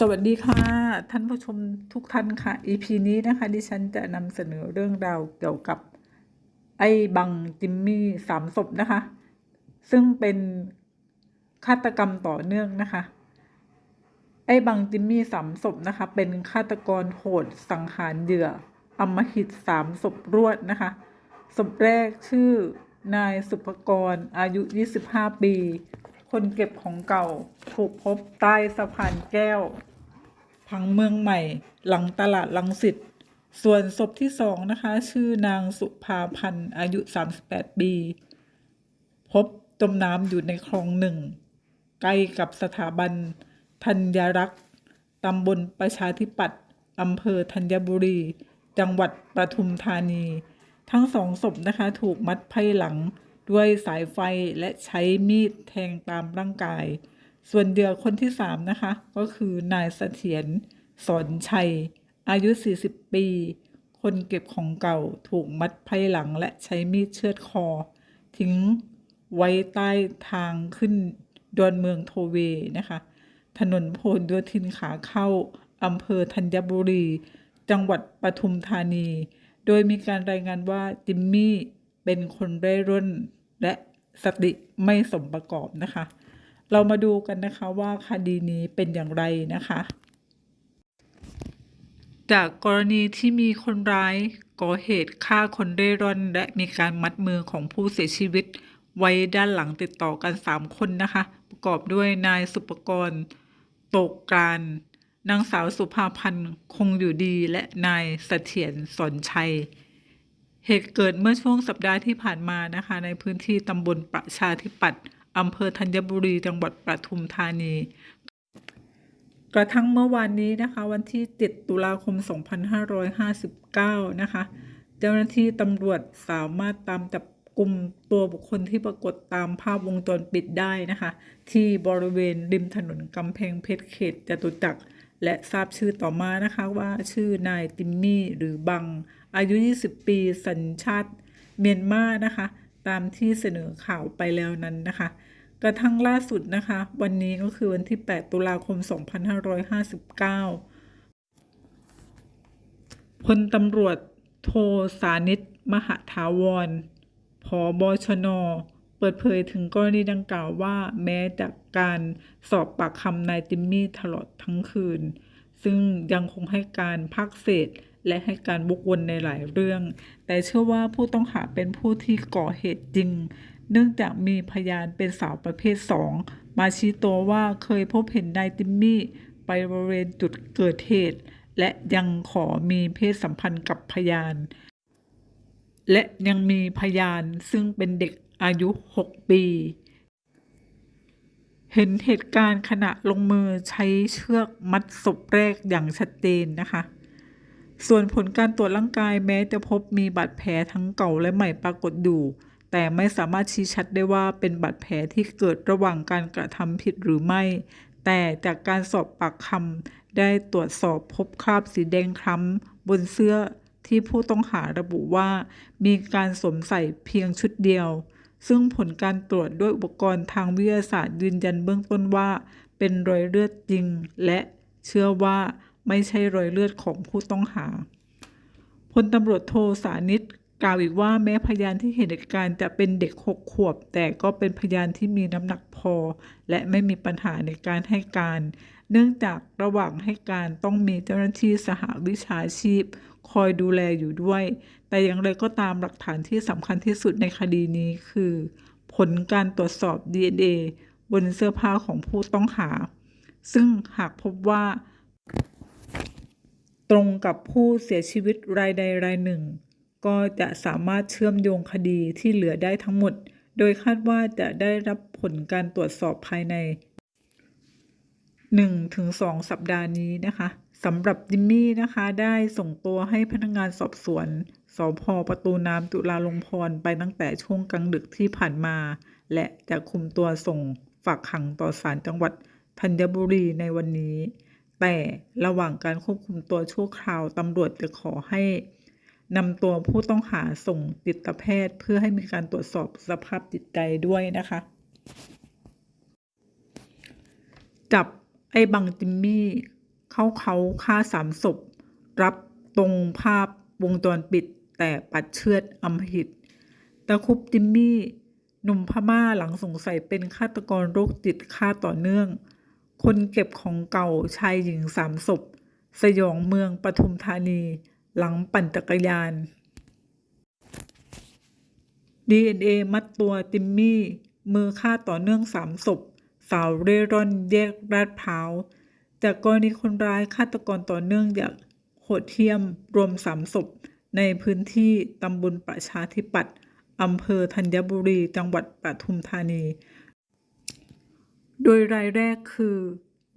สวัสดีค่ะ ท่านผู้ชมทุกท่านค่ะ EP นี้นะคะ ดิฉันจะนำเสนอเรื่องราวเกี่ยวกับ ไอ้บังจิมมี่สามศพนะคะ ซึ่งเป็นฆาตกรรมต่อเนื่องนะคะ ไอ้บังจิมมี่สามศพนะคะ เป็นฆาตกรโหดสังหารเหยื่ออำมหิตสามศพรวดนะคะศพแรกชื่อนายสุภกรอายุ 25 ปี คนเก็บของเก่า ถูกพบใต้สะพานแก้ว พังเมืองใหม่ หลังตลาดลังสิตส่วนศพที่สองนะคะ ชื่อนางสุภาพันธ์อายุ 38 ปี พบจมน้ำอยู่ในคลองหนึ่ง ใกล้กับสถาบัน ธัญรักษ์ตำบลประชาธิปัตย์อำเภอธัญบุรี จังหวัดปทุมธานี ทั้งสองศพนะคะ ถูกมัดไพ่หลัง ด้วยสายไฟและใช้มีดแทงตามร่างกาย ส่วนเหยื่อคนที่สามนะคะ ก็คือนายเสถียรสอนชัย อายุ 40 ปี คนเก็บของเก่าถูกมัดไพ่หลังและใช้มีดเชือดคอ ทิ้งไว้ใต้ทางขึ้นดอนเมืองโทเวนะคะ ถนนโพหลโยธินขาเข้าอำเภอธัญบุรี จังหวัดปทุมธานี โดยมีการรายงานว่าจิมมี่เป็นคนเร่ร่อน และสติไม่สมประกอบนะคะ เรามาดูกันนะคะว่าคดีนี้เป็นอย่างไรนะคะ จากกรณีที่มีคนร้ายก่อเหตุฆ่าคนเร่ร่อน และมีการมัดมือของผู้เสียชีวิต ไว้ด้านหลังติดต่อกัน 3 คนนะคะ ประกอบด้วยนายสุปกรณ์ตกกานนางสาวสุภาพันธ์คงอยู่ดีและนายเสถียรสอนชัย เหตุเกิดเมื่อช่วงสัปดาห์ที่ผ่านมานะคะ ในพื้นที่ตำบลประชาธิปัตย์อำเภอธัญบุรีจังหวัดปทุมธานี กระทั่งเมื่อวานนี้นะคะ วันที่ 7 ตุลาคม 2559 นะคะ เจ้าหน้าที่ตำรวจสามารถตามจับกลุ่มตัวบุคคลที่ปรากฏตามภาพวงจรปิดได้นะคะ ที่บริเวณริมถนนกำแพงเพชรเขตจตุจักรและทราบชื่อต่อมานะคะว่าชื่อนายติมมี่หรือบัง อายุ 20 ปีสัญชาติเมียนมานะคะ ตามที่เสนอข่าวไปแล้วนั้นนะคะ กระทั่งล่าสุดนะคะ วันนี้ก็คือวันที่ 8 ตุลาคม 2559พลตำรวจโทสานิตมหาถาวรผอบชนเปิดเผยถึงกรณีดังกล่าวว่าแม้จากการสอบปากคำนายติมมี่ตลอดทั้งคืน ซึ่งยังคงให้การภาคเศษ และให้การวกวนในหลายเรื่อง แต่เชื่อว่าผู้ต้องหาเป็นผู้ที่ก่อเหตุจริง เนื่องจากมีพยานเป็นสาวประเภทสองมาชี้ตัวว่าเคยพบเห็นนายติมมี่ไปบริเวณจุดเกิดเหตุ และยังขอมีเพศสัมพันธ์กับพยาน และยังมีพยานซึ่งเป็นเด็กอายุ 6 ปี เห็นเหตุการณ์ขณะลงมือใช้เชือกมัดศพแรกอย่างชัดเจนนะคะ ส่วนผลการตรวจร่างกายแม้จะพบมีบาดแผลทั้งเก่าและใหม่ปรากฏอยู่ แต่ไม่สามารถชี้ชัดได้ว่าเป็นบาดแผลที่เกิดระหว่างการกระทำผิดหรือไม่ แต่จากการสอบปากคำได้ตรวจสอบพบคราบสีแดงคล้ำบนเสื้อที่ผู้ต้องหาระบุว่ามีการสวมใส่เพียงชุดเดียว ซึ่งผลการตรวจด้วยอุปกรณ์ทางวิทยาศาสตร์ยืนยันเบื้องต้นว่า เป็นรอยเลือดจริง และเชื่อว่า ไม่ใช่รอยเลือดของผู้ต้องหาพลตำรวจโทสานิตกล่าวอีกว่าแม้พยานที่เห็นเหตุการณ์จะเป็นเด็กหกขวบ แต่ก็เป็นพยานที่มีน้ำหนักพอ และไม่มีปัญหาในการให้การ เนื่องจากระหว่างให้การต้องมีเจ้าหน้าที่สหวิชาชีพ คอยดูแลอยู่ด้วย แต่อย่างไรก็ตามหลักฐานที่สำคัญที่สุดในคดีนี้คือ ผลการตรวจสอบ DNA บนเสื้อผ้าของผู้ต้องหา ซึ่งหากพบว่า ตรงกับผู้เสียชีวิตรายใดรายหนึ่ง ก็จะสามารถเชื่อมโยงคดีที่เหลือได้ทั้งหมด โดยคาดว่าจะได้รับผลการตรวจสอบภายใน 1-2 สัปดาห์นี้นะคะสำหรับจิมมี่นะคะได้ส่งตัวให้พนักงานสอบสวนสพประตูน้ำจุฬาลงพรไปตั้งแต่ช่วงกลางดึกที่ผ่านมา และจะคุมตัวส่งฝากขังต่อศาลจังหวัดธัญบุรีในวันนี้ แต่ระหว่างการควบคุมตัวชั่วคราวตำรวจจะขอให้นำตัวผู้ต้องหาส่งจิตแพทย์ เพื่อให้มีการตรวจสอบสภาพจิตใจด้วยนะคะ จับไอ้บังจิมมี่เข้าเขาฆ่าสามศพ รับตรงภาพวงจรปิดแต่ปัดเชือดอำมหิตตะคุบจิมมี่หนุ่มพม่าหลังสงสัยเป็นฆาตกรโรคจิตฆ่าต่อเนื่อง คนเก็บของเก่าชายหญิงสามศพ สยองเมืองปทุมธานี หลังปั่นจักรยาน DNA มัดตัวติมมี่ มือฆ่าต่อเนื่องสามศพ สาวเร่ร่อนแยกลาดพร้าว จากกรณีคนร้ายฆาตกรต่อเนื่องอย่างโหดเหี้ยมรวมสามศพ ในพื้นที่ตำบลประชาธิปัตย์อำเภอธัญบุรี จังหวัดปทุมธานี โดยรายแรกคือ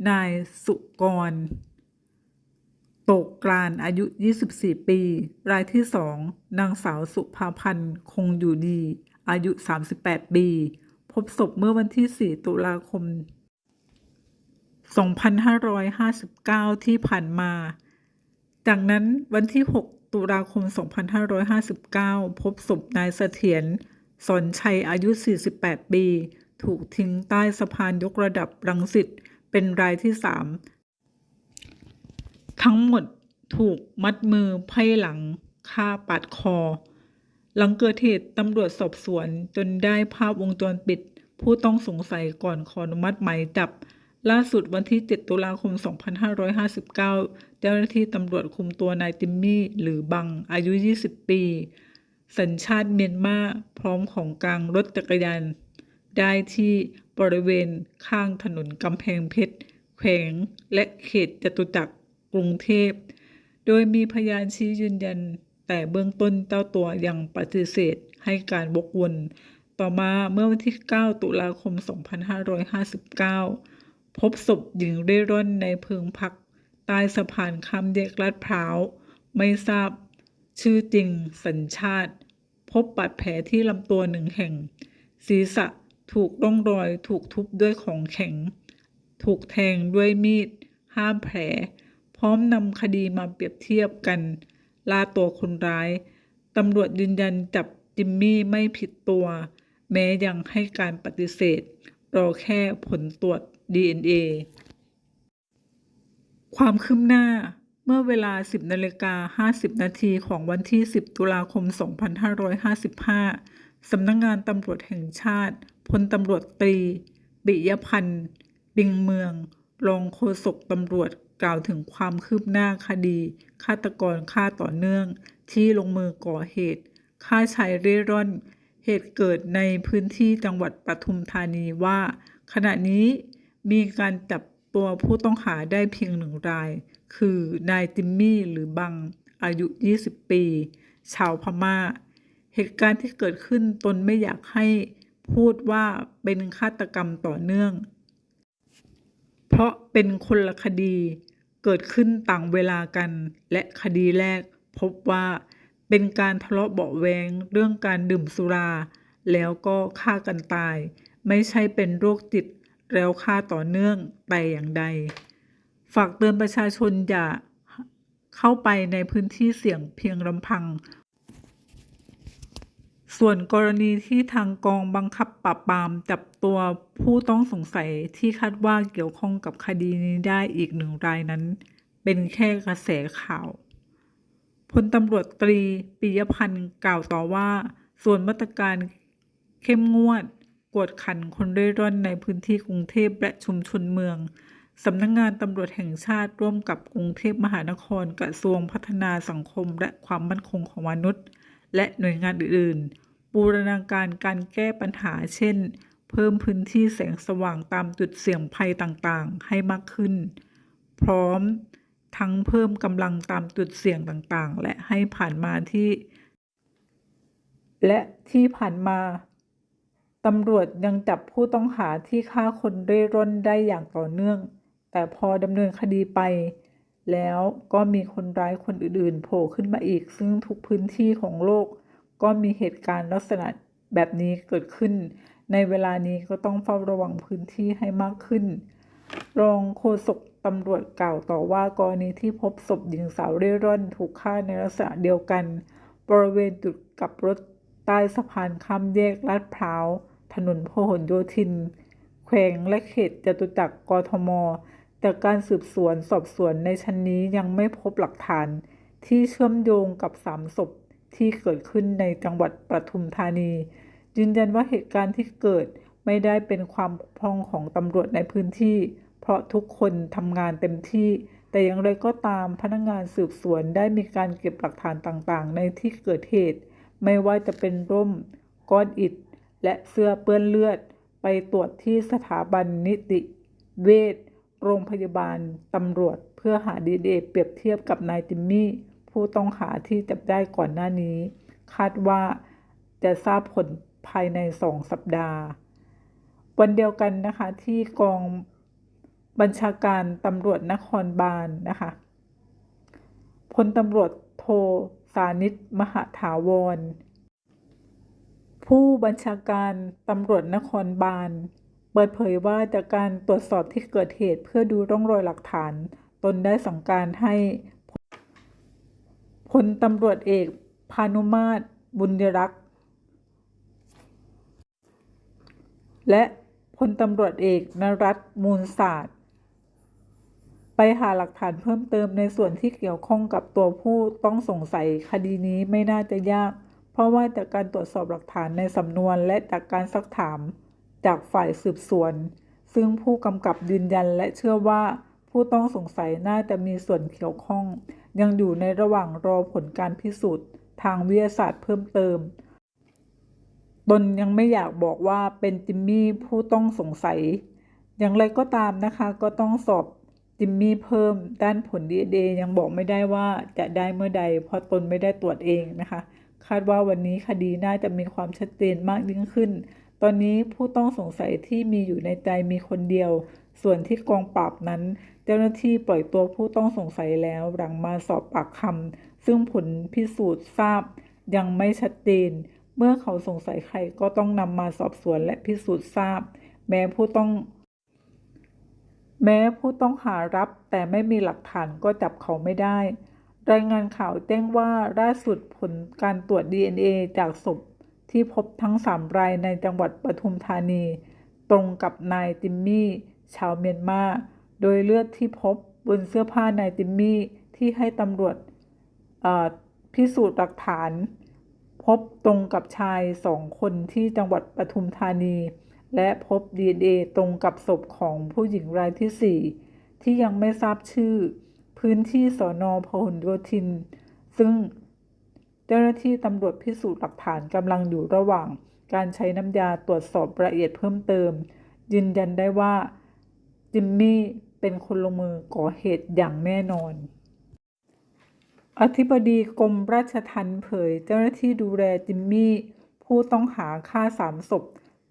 นายสุกร โตกกลานอายุ 24 ปี รายที่สองนางสาวสุภาพันธ์คงอยู่ดี อายุ 38 ปี พบศพเมื่อวันที่ 4 ตุลาคม 2559 ที่ผ่านมา จากนั้นวันที่ 6 ตุลาคม 2559 พบศพนายเสถียรสอนชัยอายุ 48 ปี ถูกทิ้งใต้สะพานยกระดับรังสิตเป็นรายที่3ทั้งหมดถูกมัดมือไพ่หลังฆ่าปาดคอ หลังเกิดเหตุตำรวจสอบสวนจนได้ภาพวงจรปิด ผู้ต้องสงสัยก่อนขออนุมัติหมายจับ ล่าสุดวันที่ 7 ตุลาคม 2559 เจ้าหน้าที่ตำรวจคุมตัวนายติมมี่ หรือบังอายุ 20 ปี สัญชาติเมียนมาพร้อมของกลางรถจักรยาน ได้ที่บริเวณข้างถนนกำแพงเพชร แขวง และเขตจตุจักรกรุงเทพ โดยมีพยานชี้ยืนยัน แต่เบื้องต้นเจ้าตัวยังปฏิเสธให้การวกวนต่อมาเมื่อวันที่ 9 ตุลาคม 2559 พบศพหญิงเร่ร่อนในเพิงพัก ใต้สะพานข้ามแยกลาดพร้าว ไม่ทราบ ชื่อจริง สัญชาติ พบบาดแผลที่ลำตัวหนึ่งแห่ง ศีรษะ ถูกร่องรอยถูกทุบด้วยของแข็ง ถูกแทงด้วยมีด ห้ามแผล พร้อมนำคดีมาเปรียบเทียบกัน ล่าตัวคนร้ายตำรวจยืนยันจับจิมมี่ไม่ผิดตัว แม้ยังให้การปฏิเสธ รอแค่ผลตรวจ DNA ความคืบหน้าเมื่อเวลา 10นาฬิกา50 นาทีของวันที่ 10 ตุลาคม 2555 สำนักงงานตำรวจแห่งชาติ พลตำรวจตรีปิยพันธ์บิงเมืองรองโฆษกตำรวจกล่าวถึงความคืบหน้าคดี ฆาตกรฆ่าต่อเนื่อง ที่ลงมือก่อเหตุฆ่าชายเร่ร่อน เหตุเกิดในพื้นที่จังหวัดปทุมธานีว่า ขณะนี้มีการจับตัวผู้ต้องหาได้เพียงหนึ่งราย คือนายติมมี่หรือบังอายุ 20 ปี ชาวพม่า เหตุการณ์ที่เกิดขึ้นตนไม่อยากให้ พูดว่าเป็นฆาตกรรมต่อเนื่อง เพราะเป็นคนละคดีเกิดขึ้นต่างเวลากัน และคดีแรกพบว่าเป็นการทะเลาะเบาะแวงเรื่องการดื่มสุรา แล้วก็ฆ่ากันตาย ไม่ใช่เป็นโรคจิตแล้วฆ่าต่อเนื่องแต่อย่างใด ฝากเตือนประชาชนอย่าเข้าไปในพื้นที่เสี่ยงเพียงลำพัง ส่วนกรณีที่ทางกองบังคับปราบปรามจับตัวผู้ต้องสงสัยที่คาดว่าเกี่ยวข้องกับคดีนี้ได้อีกหนึ่งรายนั้น เป็นแค่กระแสข่าวพลตำรวจตรีปิยพันธ์กล่าวต่อว่า ส่วนมาตรการเข้มงวด กวดขันคนเร่ร่อนในพื้นที่กรุงเทพและชุมชนเมืองสำนักงงานตำรวจแห่งชาติร่วมกับกรุงเทพมหานครกระทรวงพัฒนาสังคมและความมั่นคงของมนุษย์ และหน่วยงานอื่นๆ บูรณาการการแก้ปัญหาเช่น เพิ่มพื้นที่แสงสว่างตามจุดเสี่ยงภัยต่างๆ ให้มากขึ้น พร้อมทั้งเพิ่มกำลังตามจุดเสี่ยงต่างๆ และให้ผ่านมาที่ และที่ผ่านมาตำรวจยังจับผู้ต้องหาที่ฆ่าคนเร่ร่อนได้อย่างต่อเนื่อง แต่พอดำเนินคดีไป แล้วก็มีคนร้ายคนอื่นๆ โผล่ขึ้นมาอีก ซึ่งทุกพื้นที่ของโลก ก็มีเหตุการณ์ลักษณะแบบนี้เกิดขึ้น ในเวลานี้ก็ต้องเฝ้าระวังพื้นที่ให้มากขึ้น รองโฆษกตำรวจกล่าวต่อว่ากรณีที่พบศพหญิงสาวเร่ร่อนถูกฆ่าในลักษณะเดียวกัน บริเวณจุดกลับรถใต้สะพานข้ามแยกลาดพร้าว ถนนพหลโยธิน แขวงและเขตจตุจักรกทม แต่การสืบสวนสอบสวนในชั้นนี้ยังไม่พบหลักฐานที่เชื่อมโยงกับสามศพที่เกิดขึ้นในจังหวัดปทุมธานี ยืนยันว่าเหตุการณ์ที่เกิดไม่ได้เป็นความพร่องของตำรวจในพื้นที่ เพราะทุกคนทำงานเต็มที่ แต่อย่างไรก็ตามพนักงานสืบสวนได้มีการเก็บหลักฐานต่างๆ ในที่เกิดเหตุ ไม่ว่าจะเป็นร่ม ก้อนอิฐ และเสื้อเปื้อนเลือด ไปตรวจที่สถาบันนิติ เวช โรงพยาบาลตำรวจเพื่อหาดีเดเปรียบเทียบกับนายติมมี่ ผู้ต้องหาที่จับได้ก่อนหน้านี้ คาดว่าจะทราบผลภายในสองสัปดาห์ วันเดียวกันนะคะที่กองบัญชาการตำรวจนครบาลนะคะพลตำรวจโทสานิตมหาถาวร ผู้บัญชาการตำรวจนครบาล เปิดเผยว่าจากการตรวจสอบที่เกิดเหตุเพื่อดูร่องรอยหลักฐาน ตนได้สั่งการให้พลตำรวจเอกพานุมาตรบุญยรักษ์และพลตำรวจเอกนรัตน์มูลศาสตร์ ไปหาหลักฐานเพิ่มเติมในส่วนที่เกี่ยวข้องกับตัวผู้ต้องสงสัยคดีนี้ไม่น่าจะยาก เพราะว่าจากการตรวจสอบหลักฐานในสำนวนและจากการซักถาม จากฝ่ายสืบสวน ซึ่งผู้กำกับยืนยันและเชื่อว่าผู้ต้องสงสัยน่าจะมีส่วนเกี่ยวข้อง ยังอยู่ในระหว่างรอผลการพิสูจน์ ทางวิทยาศาสตร์เพิ่มเติม ตนยังไม่อยากบอกว่าเป็นจิมมี่ผู้ต้องสงสัย อย่างไรก็ตามนะคะก็ต้องสอบจิมมี่เพิ่มด้านผล DNA ยังบอกไม่ได้ว่าจะได้เมื่อใด เพราะตนไม่ได้ตรวจเองนะคะ คาดว่าวันนี้คดีน่าจะมีความชัดเจนมากยิ่งขึ้น ตอนนี้ผู้ต้องสงสัยที่มีอยู่ในใจมีคนเดียว ส่วนที่กองปราบนั้น เจ้าหน้าที่ปล่อยตัวผู้ต้องสงสัยแล้วหลังมาสอบปากคำซึ่งผลพิสูจน์ทราบ ยังไม่ชัดเจน เมื่อเขาสงสัยใครก็ต้องนำมาสอบสวนและพิสูจน์ทราบ แม้ผู้ต้อง แม้ผู้ต้องหารับ แต่ไม่มีหลักฐานก็จับเขาไม่ได้ รายงานข่าวแจ้งว่าล่าสุดผลการตรวจ DNA จากศพ ที่พบทั้ง3รายในจังหวัดปทุมธานี ตรงกับนายติมมี่ ชาวเมียนมา โดยเลือดที่พบบนเสื้อผ้านายติมมี่ที่ให้ตำรวจพิสูจน์หลักฐาน พบตรงกับชายสองคนที่จังหวัดปทุมธานี และพบ DNA ตรงกับศพของผู้หญิงรายที่ 4 ที่ยังไม่ทราบชื่อ พื้นที่สอนอพหลโยธิน ซึ่ง เจ้าหน้าที่ตำรวจพิสูจน์หลักฐานกำลังอยู่ระหว่าง การใช้น้ำยาตรวจสอบละเอียดเพิ่มเติม ยืนยันได้ว่า จิมมี่เป็นคนลงมือก่อเหตุอย่างแน่นอน อธิบดีกรมราชทัณฑ์เผย เจ้าหน้าที่ดูแลจิมมี่ ผู้ต้องหาฆ่าสามศพ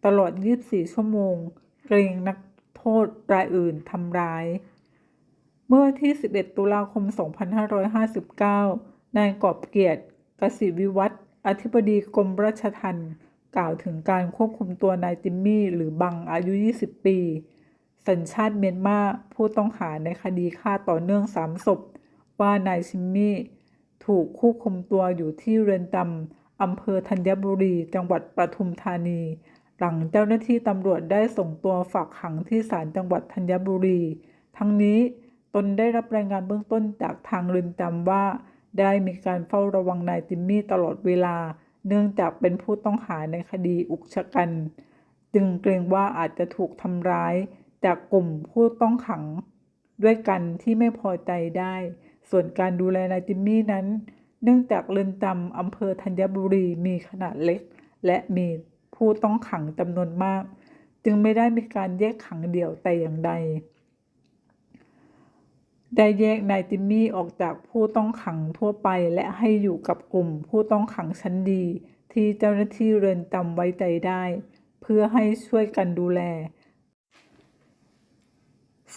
ตลอด 24 ชั่วโมง เกรงนักโทษรายอื่นทำร้าย เมื่อที่ 11 ตุลาคม 2559 นายกอบเกียรติ กสิวิวัฒน์อธิบดีกรมราชทัณฑ์กล่าวถึงการควบคุมตัวนายจิมมี่ หรือบังอายุ 20 ปี สัญชาติเมียนมาผู้ต้องหาในคดีฆ่าต่อเนื่อง3ศพ ว่านายจิมมี่ ถูกควบคุมตัวอยู่ที่เรือนจำอำเภอธัญบุรี จังหวัดปทุมธานี หลังเจ้าหน้าที่ตำรวจได้ส่งตัวฝากขังที่ศาลจังหวัดธัญบุรี ทั้งนี้ตนได้รับรายงานเบื้องต้นจากทางเรือนจำว่า ได้มีการเฝ้าระวังนายจิมมี่ตลอดเวลา เนื่องจากเป็นผู้ต้องหาในคดีอุกชะกัน จึงเกรงว่าอาจจะถูกทำร้ายจากกลุ่มผู้ต้องขัง ด้วยกันที่ไม่พอใจได้ ส่วนการดูแลนายจิมมี่นั้น เนื่องจากเรือนจำอำเภอธัญบุรีมีขนาดเล็ก และมีผู้ต้องขังจำนวนมาก จึงไม่ได้มีการแยกขังเดี่ยวแต่อย่างใด ได้แยกนายจิมมี่ออกจากผู้ต้องขังทั่วไปและให้อยู่กับกลุ่มผู้ต้องขังชั้นดี ที่เจ้าหน้าที่เรือนจำไว้ใจได้ เพื่อให้ช่วยกันดูแล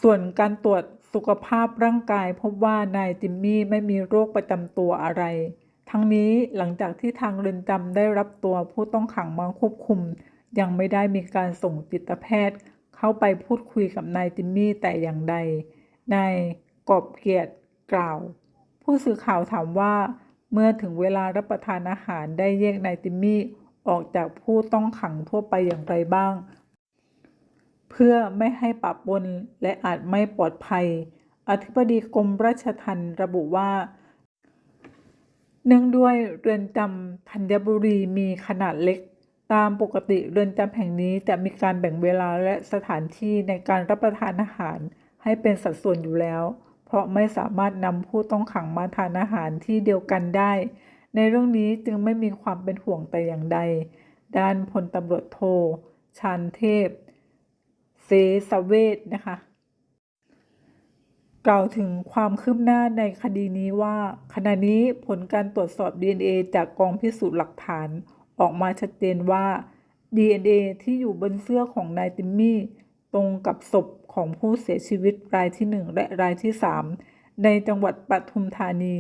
ส่วนการตรวจสุขภาพร่างกายพบว่านายจิมมี่ไม่มีโรคประจำตัวอะไร ทั้งนี้หลังจากที่ทางเรือนจำได้รับตัวผู้ต้องขังมาควบคุม ยังไม่ได้มีการส่งจิตแพทย์ เข้าไปพูดคุยกับนายจิมมี่แต่อย่างใดนาย กอบเกียรติกล่าว ผู้สื่อข่าวถามว่า เมื่อถึงเวลารับประทานอาหารได้แยกนายจิมมี่ออกจากผู้ต้องขังทั่วไปอย่างไรบ้าง เพื่อไม่ให้ปะปนและอาจไม่ปลอดภัย อธิบดีกรมราชทัณฑ์ระบุว่า เนื่องด้วยเรือนจำธัญบุรีมีขนาดเล็ก ตามปกติเรือนจำแห่งนี้จะมีการแบ่งเวลาและสถานที่ในการรับประทานอาหารให้เป็นสัดส่วนอยู่แล้ว เพราะไม่สามารถนำผู้ต้องขังมาทานอาหารที่เดียวกันได้ ในเรื่องนี้จึงไม่มีความเป็นห่วงแต่อย่างใด ด้านพลตำรวจโทชานเทพเสสเวทนะคะกล่าวถึงความคืบหน้าในคดีนี้ว่า ขณะนี้ผลการตรวจสอบ DNA จากกองพิสูจน์หลักฐานออกมาชัดเจนว่า DNA ที่อยู่บนเสื้อของนายติมมี่ ตรงกับศพ ของผู้เสียชีวิตรายที่ 1 และรายที่ 3 ในจังหวัดปทุมธานี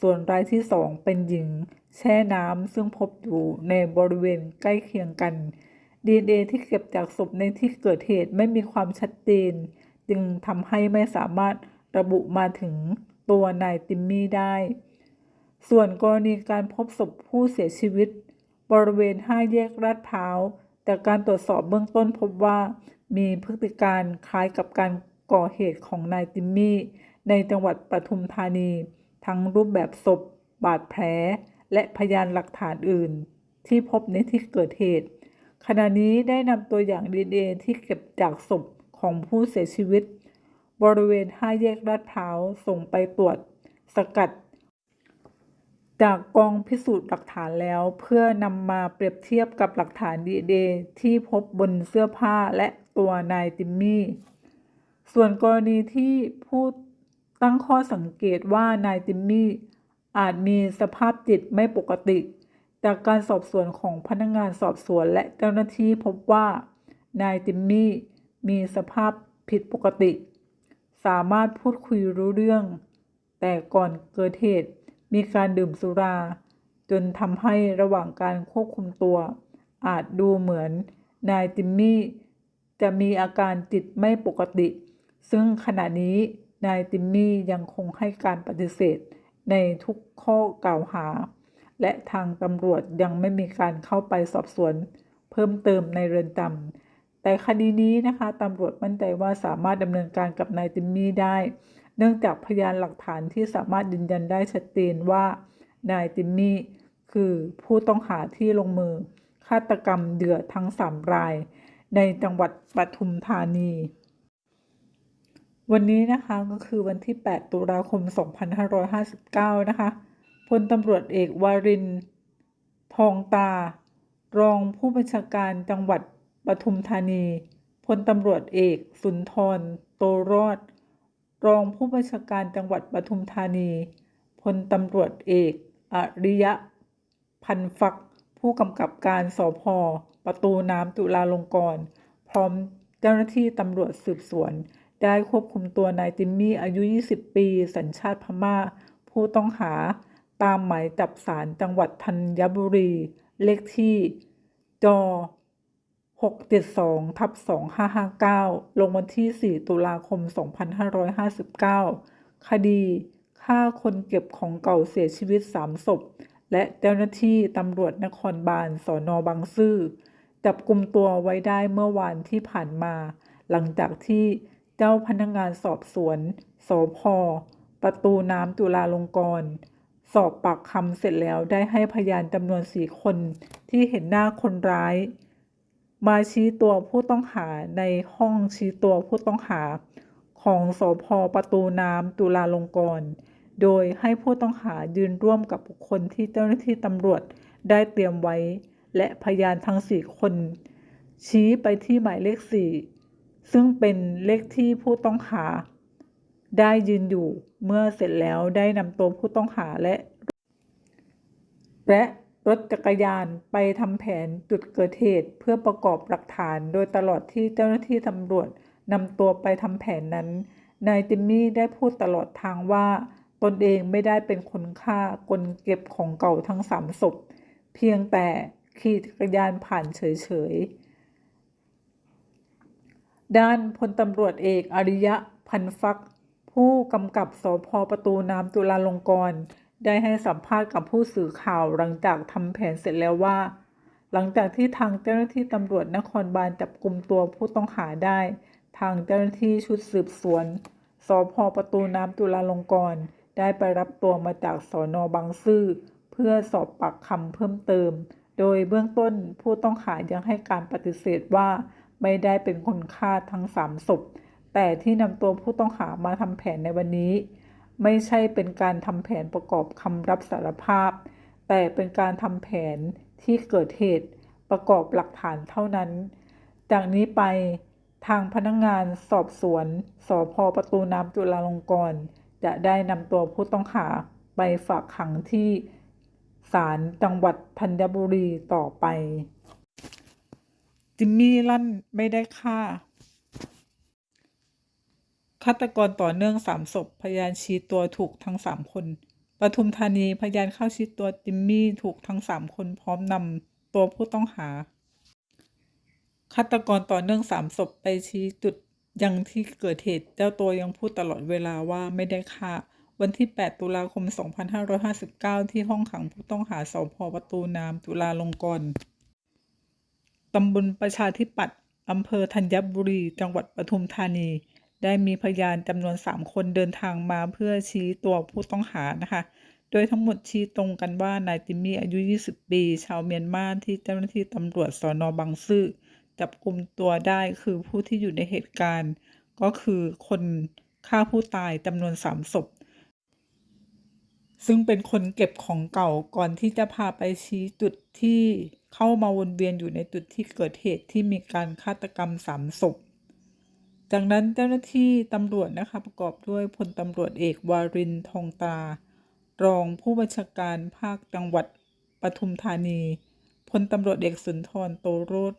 ส่วนรายที่ 2 เป็นหญิง แช่น้ำซึ่งพบอยู่ในบริเวณใกล้เคียงกัน DNA ที่เก็บจากศพในที่เกิดเหตุไม่มีความชัดเจนจึงทำให้ไม่สามารถระบุมาถึงตัวนายติมมี่ได้ ส่วนกรณีการพบศพผู้เสียชีวิต บริเวณห้าแยกลาดพร้าว แต่การตรวจสอบเบื้องต้นพบว่า มีพฤติการคล้ายกับการก่อเหตุของนายติมมี่ ในจังหวัดปทุมธานี ทั้งรูปแบบศพ บาดแผล และพยานหลักฐานอื่น ที่พบในที่เกิดเหตุ ขณะนี้ได้นำตัวอย่างดีเอที่เก็บจากศพของผู้เสียชีวิต บริเวณห้าแยกลาดพร้าวส่งไปตรวจสกัด จากกองพิสูจน์หลักฐานแล้ว เพื่อนำมาเปรียบเทียบกับหลักฐานดีเอที่พบบนเสื้อผ้าและ ตัวนายติมมี่ ส่วนกรณีที่ผู้ตั้งข้อสังเกตว่านายติมมี่อาจมีสภาพจิตไม่ปกติ จากการสอบสวนของพนักงานสอบสวนและเจ้าหน้าที่พบว่านายติมมี่มีสภาพผิดปกติ สามารถพูดคุยรู้เรื่อง แต่ก่อนเกิดเหตุมีการดื่มสุรา จนทำให้ระหว่างการควบคุมตัว อาจดูเหมือนนายติมมี่ จะมีอาการจิตไม่ปกติ ซึ่งขณะนี้นายติมมี่ยังคงให้การปฏิเสธในทุกข้อกล่าวหา และทางตำรวจยังไม่มีการเข้าไปสอบสวน เพิ่มเติมในเรือนจำแต่คดีนี้นะคะตำรวจมั่นใจว่าสามารถดำเนินการกับนายติมมี่ได้ เนื่องจากพยานหลักฐานที่สามารถยืนยันได้ชัดเจนว่านายติมมี่คือผู้ต้องหาที่ลงมือฆาตกรรมเหยื่อทั้งสามราย ในจังหวัดปทุมธานี วันนี้นะคะก็คือวันที่ 8 ตุลาคม 2559 นะคะพลตำรวจเอกวารินทองตา รองผู้บัญชาการจังหวัดปทุมธานีพลตำรวจเอกสุนทร โตรอด รองผู้บัญชาการจังหวัดปทุมธานีพลตำรวจเอกอริยะ พันฟัก ผู้กำกับการสพ ประตูน้ำจุฬาลงกรณ์พร้อมเจ้าหน้าที่ตำรวจสืบสวน ได้ควบคุมตัวนายติมมี่อายุ 20 ปี สัญชาติพม่า ผู้ต้องหาตามหมายจับศาลจังหวัดธัญบุรี เลขที่จ672ทับ2559 ลงวันที่ 4 ตุลาคม 2559 คดีฆ่าคนเก็บของเก่าเสียชีวิต 3 ศพ และเจ้าหน้าที่ตำรวจนครบาลสอนอบางซื่อ จับกลุ่มตัวไว้ได้เมื่อวานที่ผ่านมา หลังจากที่เจ้าพนักงานสอบสวนสพประตูน้ำจุฬาลงกรณ์สอบปากคำเสร็จแล้วได้ให้พยานจำนวนสี่คนที่เห็นหน้าคนร้าย มาชี้ตัวผู้ต้องหาในห้องชี้ตัวผู้ต้องหา ของสพประตูน้ำจุฬาลงกรณ์โดยให้ผู้ต้องหายืนร่วมกับบุคคลที่เจ้าหน้าที่ตำรวจได้เตรียมไว้ และพยานทั้งสี่คน ชี้ไปที่หมายเลขสี่ซึ่งเป็นเลขที่ผู้ต้องหา ได้ยืนอยู่เมื่อเสร็จแล้วได้นำตัวผู้ต้องหาและและรถจักรยานไปทำแผนจุดเกิดเหตุเพื่อประกอบหลักฐานโดยตลอดที่เจ้าหน้าที่ตำรวจนำตัวไปทำแผนนั้น นายติมมี่ได้พูดตลอดทางว่า ตนเองไม่ได้เป็นคนฆ่าคนเก็บของเก่าทั้งสามศพ เพียงแต่ ขี่จักรยานผ่านเฉยๆ ด้านพลตำรวจเอกอริยะพันฟัก ผู้กำกับสพประตูน้ำจุฬาลงกรณ์ได้ให้สัมภาษณ์กับผู้สื่อข่าวหลังจากทำแผนเสร็จแล้วว่า หลังจากที่ทางเจ้าหน้าที่ตำรวจนครบาลจับกลุ่มตัวผู้ต้องหาได้ ทางเจ้าหน้าที่ชุดสืบสวนสพประตูน้ำจุฬาลงกรณ์ได้ไปรับตัวมาจากสอนอบางซื่อ เพื่อสอบปากคำเพิ่มเติม โดยเบื้องต้นผู้ต้องหายังให้การปฏิเสธว่าไม่ได้เป็นคนฆ่าทั้งสามศพ แต่ที่นำตัวผู้ต้องหามาทำแผนในวันนี้ ไม่ใช่เป็นการทำแผนประกอบคำรับสารภาพ แต่เป็นการทำแผนที่เกิดเหตุประกอบหลักฐานเท่านั้น จากนี้ไปทางพนักงานสอบสวนสพประตูน้ำจุฬาลงกรณ์จะได้นำตัวผู้ต้องหาไปฝากขังที่ ศาลจังหวัดธัญบุรีต่อไป จิมมี่ลั่นไม่ได้ฆ่าฆาตกรต่อเนื่องสามศพ พยานชี้ตัวถูกทั้งสามคนปทุมธานีพยานเข้าชี้ตัวจิมมี่ถูกทั้งสามคนพร้อมนำตัวผู้ต้องหาฆาตกรต่อเนื่องสามศพไปชี้จุดยังที่เกิดเหตุเจ้าตัวยังพูดตลอดเวลาว่าไม่ได้ฆ่า วันที่ 8 ตุลาคม 2559 ที่ห้องขังผู้ต้องหาสพประตูน้ำจุฬาลงกรณ์ตำบลประชาธิปัตย์อำเภอธัญบุรี จังหวัดปทุมธานี ได้มีพยานจำนวน 3 คนเดินทางมาเพื่อชี้ตัวผู้ต้องหานะคะ โดยทั้งหมดชี้ตรงกันว่านายจิมมี่อายุ 20 ปี ชาวเมียนมาที่เจ้าหน้าที่ตำรวจสอนอบางซื่อจับกลุ่มตัวได้คือผู้ที่อยู่ในเหตุการณ์ ก็คือคนฆ่าผู้ตายจำนวน 3 ศพ ซึ่งเป็นคนเก็บของเก่าก่อนที่จะพาไปชี้จุดที่เข้ามาวนเวียนอยู่ในจุดที่เกิดเหตุที่มีการฆาตกรรมสามศพ จากนั้นเจ้าหน้าที่ตำรวจนะคะประกอบด้วยพลตำรวจเอกวารินทองตา รองผู้บัญชาการภาคจังหวัดปทุมธานีพลตำรวจเอกสุนทรโตโรธ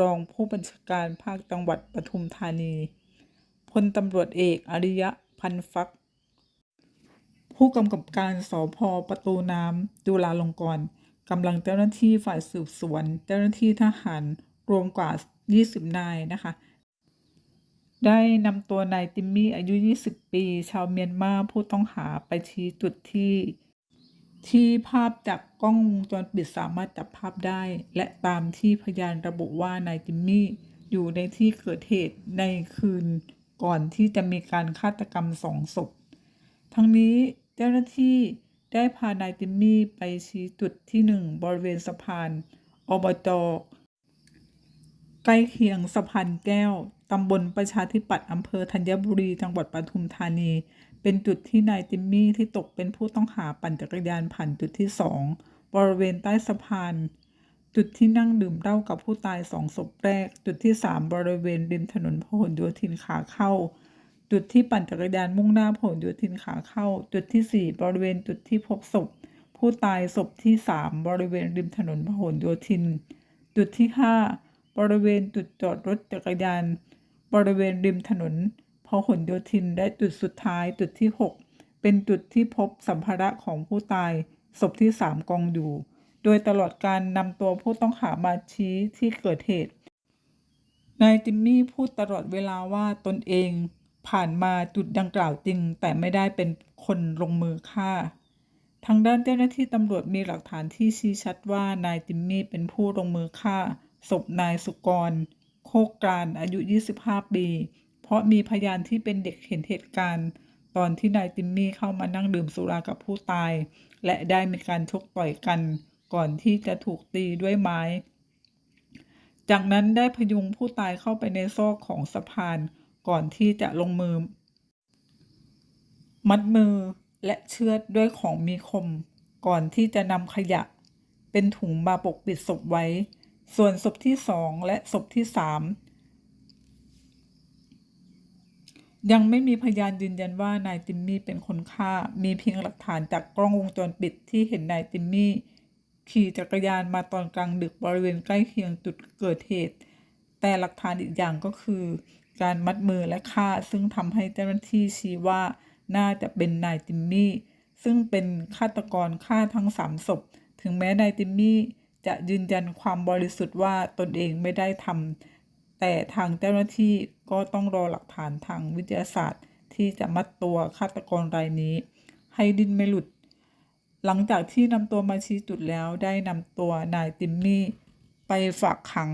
รองผู้บัญชาการภาคจังหวัดปทุมธานีพลตำรวจเอกอริยะพันฟัก ผู้กำกับการสพประตูน้ำจุฬาลงกรณ์กำลังเจ้าหน้าที่ฝ่ายสืบสวน เจ้าหน้าที่ทหารรวมกว่า 20 นายนะคะ ได้นำตัวนายติมมี่อายุ 20 ปี ชาวเมียนมาผู้ต้องหาไปชี้จุดที่ที่ภาพจากกล้องวงจรปิดสามารถจับภาพได้ และตามที่พยานระบุว่านายจิมมี่อยู่ในที่เกิดเหตุในคืนก่อนที่จะมีการฆาตกรรมสองศพ ทั้งนี้ จ้าหน้าที่ได้พานายติมมี่ไปชี้จุดที่หนึ่งบริเวณสะพานอบจใกล้เคียงสะพานแก้ว ตำบลประชาธิปัตย์อำเภอธัญบุรี จังหวัดปทุมธานี เป็นจุดที่นายติมมี่ที่ตกเป็นผู้ต้องหาปั่นจักรยานผ่านจุดที่สองบริเวณใต้สะพาน จุดที่นั่งดื่มเหล้ากับผู้ตายสองศพแรก จุดที่สามบริเวณริมถนนพหลโยธินขาเข้า จุดที่ปั่นจักรยานมุ่งหน้าพหลโยธินขาเข้า จุดที่สี่บริเวณจุดที่พบศพ ผู้ตายศพที่สามบริเวณริมถนนพหลโยธิน จุดที่ห้าบริเวณจุดจอดรถจักรยาน บริเวณริมถนนพหลโยธิน และจุดสุดท้ายจุดที่หกเป็นจุดที่พบสัมภาระของผู้ตายศพที่สามกองอยู่ โดยตลอดการนำตัวผู้ต้องหามาชี้ที่เกิดเหตุนายจิมมี่พูดตลอดเวลาว่าตนเอง ผ่านมาจุดดังกล่าวจริง แต่ไม่ได้เป็นคนลงมือฆ่า ทางด้านเจ้าหน้าที่ตำรวจมีหลักฐานที่ชี้ชัดว่านายจิมมี่เป็นผู้ลงมือฆ่าศพนายสุกร โคกกานอายุ 25 ปี เพราะมีพยานที่เป็นเด็กเห็นเหตุการณ์ ตอนที่นายจิมมี่เข้ามานั่งดื่มสุรากับผู้ตาย และได้มีการชกต่อยกัน ก่อนที่จะถูกตีด้วยไม้ จากนั้นได้พยุงผู้ตายเข้าไปในซอกของสะพาน ก่อนที่จะลงมือ มัดมือและเชือดด้วยของมีคม ก่อนที่จะนำขยะ เป็นถุงมาปกปิดศพไว้ ส่วนศพที่สองและศพที่สามยังไม่มีพยานยืนยันว่านายติมมี่เป็นคนฆ่า มีเพียงหลักฐานจากกล้องวงจรปิดที่เห็นนายติมมี่ ขี่จักรยานมาตอนกลางดึกบริเวณใกล้เคียงจุดเกิดเหตุ แต่หลักฐานอีกอย่างก็คือ การมัดมือและฆ่า ซึ่งทำให้เจ้าหน้าที่ชี้ว่า น่าจะเป็นนายติมมี่ ซึ่งเป็นฆาตกรฆ่าทั้งสามศพ ถึงแม้นายติมมี่จะยืนยันความบริสุทธิ์ว่าตนเองไม่ได้ทำแต่ทางเจ้าหน้าที่ก็ต้องรอหลักฐานทางวิทยาศาสตร์ ที่จะมัดตัวฆาตกรรายนี้ ให้ดิ้นไม่หลุด หลังจากที่นำตัวมาชี้จุดแล้วได้นำตัวนายติมมี่ ไปฝากขัง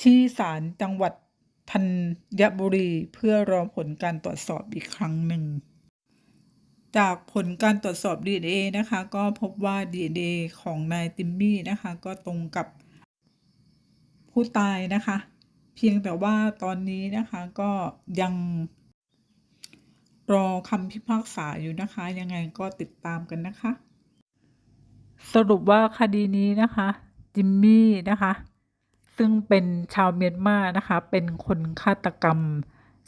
ที่ศาลจังหวัด ธัญบุรีเพื่อรอผลการตรวจสอบอีกครั้งหนึ่ง จากผลการตรวจสอบ DNA นะคะ ก็พบว่า DNA ของนายติมมี่นะคะ ก็ตรงกับผู้ตายนะคะ เพียงแต่ว่าตอนนี้นะคะก็ยังรอคำพิพากษาอยู่นะคะ ยังไงก็ติดตามกันนะคะ สรุปว่าคดีนี้นะคะจิมมี่นะคะ ซึ่งเป็นชาวเมียนมานะคะ เป็นคนฆาตกรรม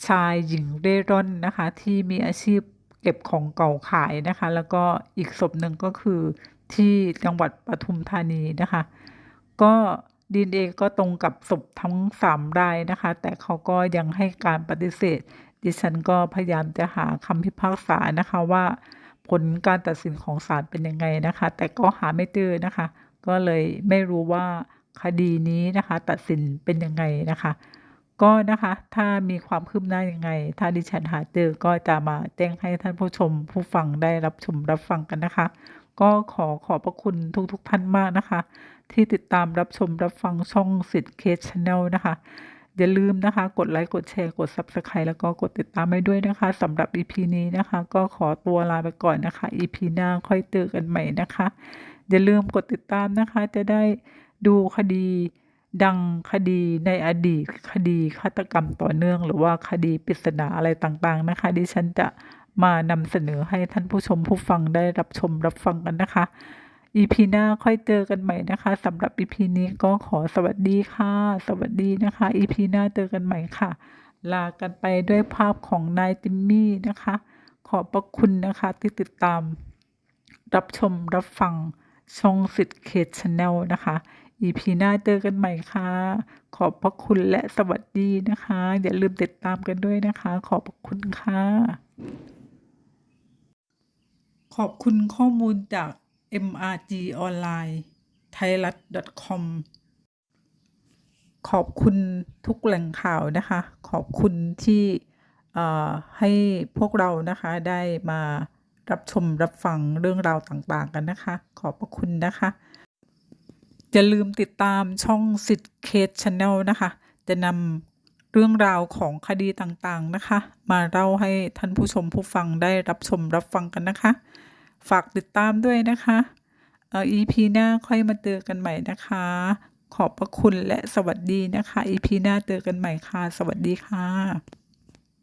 ชายหญิงเร่ร่อนนะคะ ที่มีอาชีพเก็บของเก่าขายนะคะ แล้วก็อีกศพหนึ่งก็คือที่จังหวัดปทุมธานีนะคะ ก็ดีเอก็ตรงกับศพทั้งสามรายนะคะ แต่เขาก็ยังให้การปฏิเสธ ดิฉันก็พยายามจะหาคำพิพากษานะคะว่า ผลการตัดสินของศาลเป็นยังไงนะคะ แต่ก็หาไม่เจอนะคะ ก็เลยไม่รู้ว่า คดีนี้นะคะ ตัดสินเป็นยังไงนะคะ ก็นะคะถ้ามีความคืบหน้ายังไง ถ้าดิฉันหาเจอก็จะมาแจ้งให้ท่านผู้ชม ผู้ฟังได้รับชมรับฟังกันนะคะ ก็ขอขอบพระคุณทุกๆทท่านมากนะคะ ที่ติดตามรับชมรับฟังช่องสิทธิ์เคสชาแนลนะคะอย่าลืมนะคะ กดไลค์กดแชร์กด Subscribe แล้วก็กดติดตามให้ด้วยนะคะสำหรับ EP นี้นะคะ ก็ขอตัวลาไปก่อนนะคะ EP หน้าค่อยเจอกันใหม่นะคะ อย่าลืมกดติดตามนะคะ จะได้ ดูคดี ดังคดีในอดีตคดีฆาตกรรมต่อเนื่อง หรือว่าคดีปริศนาอะไรต่างๆนะคะ ดิฉันจะมานำเสนอให้ท่านผู้ชมผู้ฟังได้รับชมรับฟังกันนะคะ EP หน้าค่อยเจอกันใหม่นะคะสำหรับ EP นี้ก็ขอสวัสดีค่ะ สวัสดีนะคะ EP หน้าเจอกันใหม่ค่ะ ลากันไปด้วยภาพของนายจิมมี่นะคะ ขอบพระคุณนะคะที่ติดตาม รับชมรับฟังช่องสิทธิ์เคสชาแนลนะคะ EP หน้าเจอกันใหม่ค่ะ ขอบพระคุณและสวัสดีนะคะ อย่าลืมติดตามกันด้วยนะคะ ขอบพระคุณค่ะ ขอบคุณข้อมูลจาก MRG ออนไลน์ไทยรัฐ .com ขอบคุณทุกแหล่งข่าวนะคะ ขอบคุณที่เอ่อให้พวกเรานะคะได้มารับชมรับฟังเรื่องราวต่างๆกันนะคะ ขอบพระคุณนะคะ อย่าลืมติดตามช่องสิทธิ์เคสชาแนลนะคะ จะนำเรื่องราวของคดีต่างๆนะคะ มาเล่าให้ท่านผู้ชมผู้ฟังได้รับชมรับฟังกันนะคะ ฝากติดตามด้วยนะคะเอ่อ EP หน้าค่อยมาเจอกันใหม่นะคะ ขอบพระคุณและสวัสดีนะคะ EP หน้าเจอกันใหม่ค่ะ สวัสดีค่ะ